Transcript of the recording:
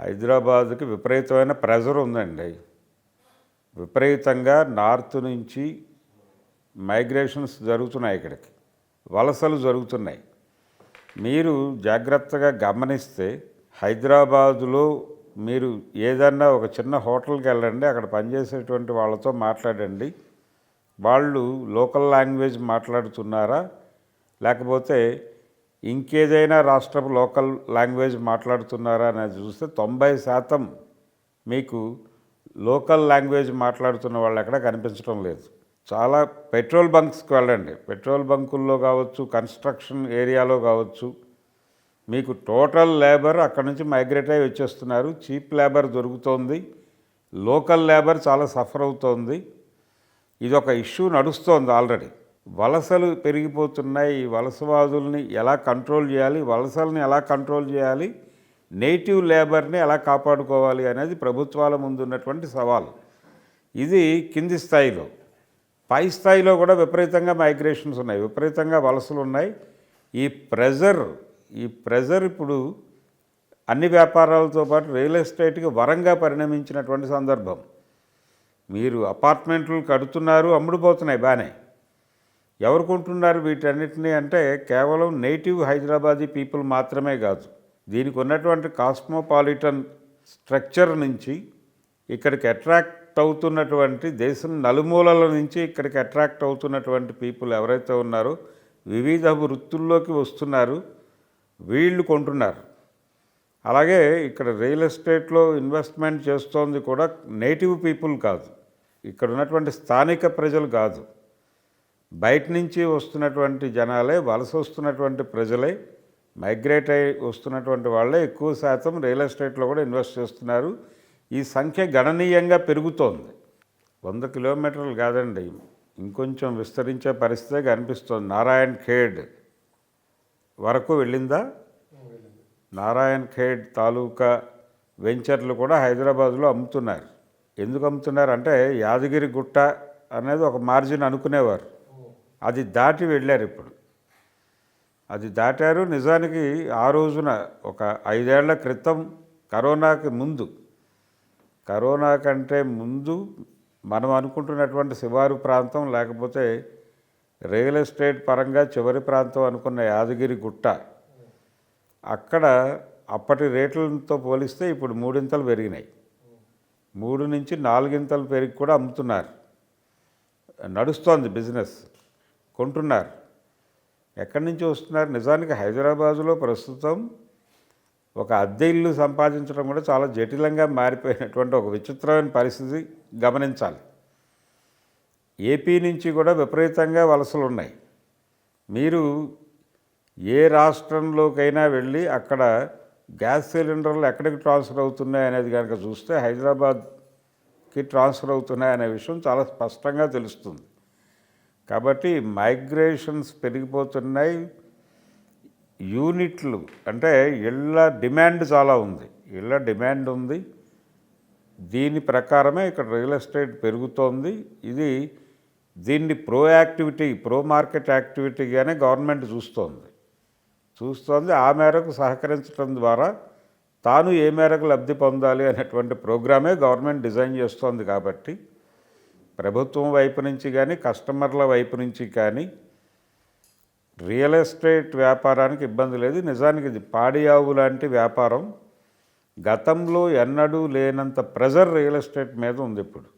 హైదరాబాద్కి విపరీతమైన ప్రెజర్ ఉందండి. విపరీతంగా నార్త్ నుంచి మైగ్రేషన్స్ జరుగుతున్నాయి ఇక్కడికి. వలసలు జరుగుతున్నాయి. మీరు జాగ్రత్తగా గమనిస్తే హైదరాబాదులో మీరు ఏదన్నా ఒక చిన్న హోటల్కి వెళ్ళండి అక్కడ పనిచేసేటువంటి వాళ్ళతో మాట్లాడండి. వాళ్ళు లోకల్ లాంగ్వేజ్ మాట్లాడుతున్నారా? లేకపోతే ఇంకేదైనా రాష్ట్రపు లోకల్ లాంగ్వేజ్ మాట్లాడుతున్నారా అనేది చూస్తే తొంభై శాతం మీకు లోకల్ లాంగ్వేజ్ మాట్లాడుతున్న వాళ్ళు ఎక్కడ కనిపించడం లేదు. చాలా పెట్రోల్ బంక్స్కి వెళ్ళండి. పెట్రోల్ బంకుల్లో కావచ్చు కన్స్ట్రక్షన్ ఏరియాలో కావచ్చు. మీకు టోటల్ లేబర్ అక్కడ నుంచి మైగ్రేట్ అయ్యి వచ్చేస్తున్నారు. చీప్ లేబర్ దొరుకుతోంది. లోకల్ లేబర్ చాలా సఫర్ అవుతోంది. ఇది ఒక ఇష్యూ నడుస్తోంది ఆల్రెడీ. వలసలు పెరిగిపోతున్నాయి. ఈ వలసవాదుల్ని ఎలా కంట్రోల్ చేయాలి? వలసల్ని ఎలా కంట్రోల్ చేయాలి? నేటివ్ లేబర్ని ఎలా కాపాడుకోవాలి అనేది ప్రభుత్వాల ముందు ఉన్నటువంటి సవాల్. ఇది కింది స్థాయిలో. పై స్థాయిలో కూడా విపరీతంగా మైగ్రేషన్స్ ఉన్నాయి. విపరీతంగా వలసలు ఉన్నాయి. ఈ ప్రెజర్ ఈ ప్రెజర్ ఇప్పుడు అన్ని వ్యాపారాలతో పాటు రియల్ ఎస్టేట్కి వరంగా పరిణమించినటువంటి సందర్భం. మీరు అపార్ట్మెంట్లు కడుతున్నారు అమ్ముడుపోతున్నాయి బాగానే. ఎవరు కొంటున్నారు వీటన్నిటిని అంటే కేవలం నేటివ్ హైదరాబాదీ పీపుల్ మాత్రమే కాదు. దీనికి ఉన్నటువంటి కాస్మోపాలిటన్ స్ట్రక్చర్ నుంచి ఇక్కడికి అట్రాక్ట్ అవుతున్నటువంటి దేశం నలుమూలల నుంచి ఇక్కడికి అట్రాక్ట్ అవుతున్నటువంటి పీపుల్ ఎవరైతే ఉన్నారో వివిధ వృత్తుల్లోకి వస్తున్నారు వీళ్ళు కొంటున్నారు. అలాగే ఇక్కడ రియల్ ఎస్టేట్లో ఇన్వెస్ట్మెంట్ చేస్తోంది కూడా నేటివ్ పీపుల్ కాదు. ఇక్కడ ఉన్నటువంటి స్థానిక ప్రజలు కాదు. బయట నుంచి వస్తున్నటువంటి జనాలే వలస వస్తున్నటువంటి ప్రజలే మైగ్రేట్ అయి వస్తున్నటువంటి వాళ్ళే ఎక్కువ శాతం రియల్ ఎస్టేట్లో కూడా ఇన్వెస్ట్ చేస్తున్నారు. ఈ సంఖ్య గణనీయంగా పెరుగుతోంది. వంద కిలోమీటర్లు కాదండి ఇంకొంచెం విస్తరించే పరిస్థితే కనిపిస్తుంది. నారాయణ్ ఖేడ్ వరకు వెళ్ళిందా? నారాయణ్ ఖేడ్ తాలూకా వెంచర్లు కూడా హైదరాబాద్లో అమ్ముతున్నారు. ఎందుకు అమ్ముతున్నారు అంటే యాదగిరి గుట్ట అనేది ఒక మార్జిన్ అనుకునేవారు. అది దాటి వెళ్ళారు ఇప్పుడు. అది దాటారు నిజానికి ఆ రోజున ఒక ఐదేళ్ళ క్రితం కరోనాకి ముందు. కరోనా కంటే ముందు మనం అనుకుంటున్నటువంటి శివారు ప్రాంతం లేకపోతే రియల్ ఎస్టేట్ పరంగా చివరి ప్రాంతం అనుకున్న యాదగిరి గుట్ట. అక్కడ అప్పటి రేట్లతో పోలిస్తే ఇప్పుడు మూడింతలు పెరిగినాయి. మూడు నుంచి నాలుగింతలు పెరిగి కూడా అమ్ముతున్నారు. నడుస్తోంది బిజినెస్. కొంటున్నారు. ఎక్కడి నుంచి వస్తున్నారు? నిజానికి హైదరాబాదులో ప్రస్తుతం ఒక అద్దె ఇల్లు సంపాదించడం కూడా చాలా జటిలంగా మారిపోయినటువంటి ఒక విచిత్రమైన పరిస్థితి గమనించాలి. ఏపీ నుంచి కూడా విపరీతంగా వలసలు ఉన్నాయి. మీరు ఏ రాష్ట్రంలోకైనా వెళ్ళి అక్కడ గ్యాస్ సిలిండర్లు ఎక్కడికి ట్రాన్స్ఫర్ అవుతున్నాయి అనేది కనుక చూస్తే హైదరాబాద్కి ట్రాన్స్ఫర్ అవుతున్నాయి అనే విషయం చాలా స్పష్టంగా తెలుస్తుంది. కాబట్టి మైగ్రేషన్స్ పెరిగిపోతున్నాయి. యూనిట్లు అంటే ఇళ్ళ డిమాండ్ చాలా ఉంది. ఇళ్ళ డిమాండ్ ఉంది. దీని ప్రకారమే ఇక్కడ రియల్ ఎస్టేట్ పెరుగుతోంది. ఇది దీన్ని ప్రో యాక్టివిటీ ప్రో మార్కెట్ యాక్టివిటీగానే గవర్నమెంట్ చూస్తోంది. చూస్తోంది. ఆ మేరకు సహకరించడం ద్వారా తాను ఏ మేరకు లబ్ధి పొందాలి అనేటువంటి ప్రోగ్రామే గవర్నమెంట్ డిజైన్ చేస్తోంది కాబట్టి ప్రభుత్వం వైపు నుంచి కానీ కస్టమర్ల వైపు నుంచి కానీ రియల్ ఎస్టేట్ వ్యాపారానికి ఇబ్బంది లేదు. నిజానికి ఇది పాడి ఆవు లాంటి వ్యాపారం. గతంలో ఎన్నడూ లేనంత ప్రెజర్ రియల్ ఎస్టేట్ మీద ఉంది ఇప్పుడు.